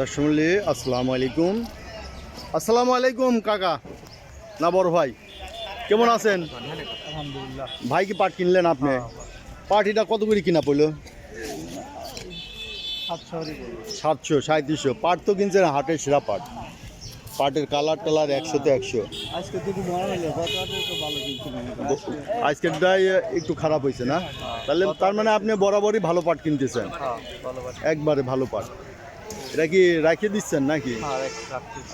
দর্শকমল্লী আসসালামু আলাইকুম। আসসালামু আলাইকুম কাকা। না বড় ভাই। কেমন আছেন? আলহামদুলিল্লাহ। ভাই কি পাট কিনলেন আপনি? পাটিটা কত করে কিনা পড়ল? সাতশো সাঁত্রিশশো পাট তো কিনছেন হাটের সেরা পাট। পাটের কালার টালার একশোতে একশো। আজকেরটাই একটু খারাপ হয়েছে না? তাহলে তার মানে আপনি বরাবরই ভালো পাট কিনতেছেন? হ্যাঁ একবারে ভালো পাট। এটা কি রাখিয়ে দিচ্ছেন নাকি? হ্যাঁ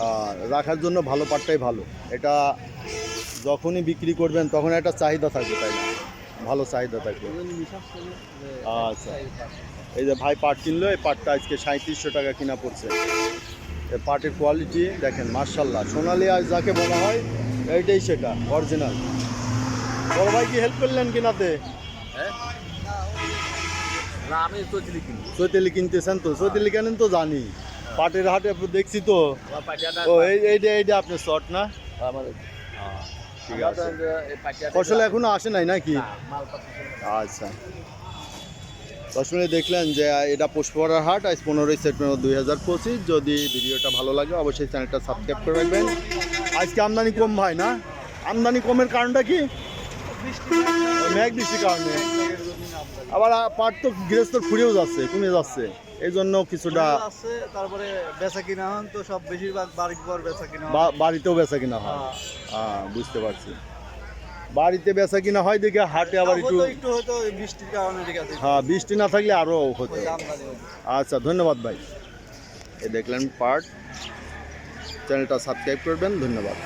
আর রাখার জন্য ভালো পাটটাই ভালো। এটা যখনই বিক্রি করবেন তখন একটা চাহিদা থাকবে তাই না? ভালো চাহিদা থাকবে। আচ্ছা। এই যে ভাই পাট কিনলো এই পাটটা আজকে সাঁত্রিশশো টাকা কিনা পড়ছে। এই পাটের কোয়ালিটি দেখেন মার্শাল্লাহ সোনালি আজ যাকে বলা হয় এইটাই সেটা অরিজিনাল বড় ভাই কি হেল্প করলেন কিনাতে? না আমি চিলি কিনি চৈতালি কিনতেছেন তো চৈতালি কেনেন তো জানি। পাটের হাটে দেখছি তো। ও এই এইটা এইটা আপনার শর্ট না? আমাদের ঠিক আছে। ফসল এখনও আসে নাই নাকি? আচ্ছা। দর্শনে দেখলেন যে এটা পুষ্পরার হাট আজ পনেরোই সেপ্টেম্বর দুই হাজার পঁচিশ। যদি ভিডিওটা ভালো লাগে অবশ্যই চ্যানেলটা সাবস্ক্রাইব করে রাখবেন। আজকে আমদানি কম ভাই না? আমদানি কমের কারণটা কি? মেঘ বৃষ্টির কারণে। আবার পাট তো গৃহস্থর ফুরিয়েও যাচ্ছে কমে যাচ্ছে। এই জন্য কিছুটা আছে তারপরে বেচা কিনা হন তো সব বেশিরভাগ বাড়ির পর বেচা কিনা বাড়িতেও বেচা কিনা হয়। হ্যাঁ। হ্যাঁ বুঝতে পারছি। বাড়িতে বেচা কিনা হয় দেখে হাটে আবার একটু একটু হয়তো বৃষ্টির কারণে হ্যাঁ বৃষ্টি না থাকলে আরও হতো। আচ্ছা ধন্যবাদ ভাই। এই দেখলেন পার্ট চ্যানেলটা সাবস্ক্রাইব করবেন ধন্যবাদ।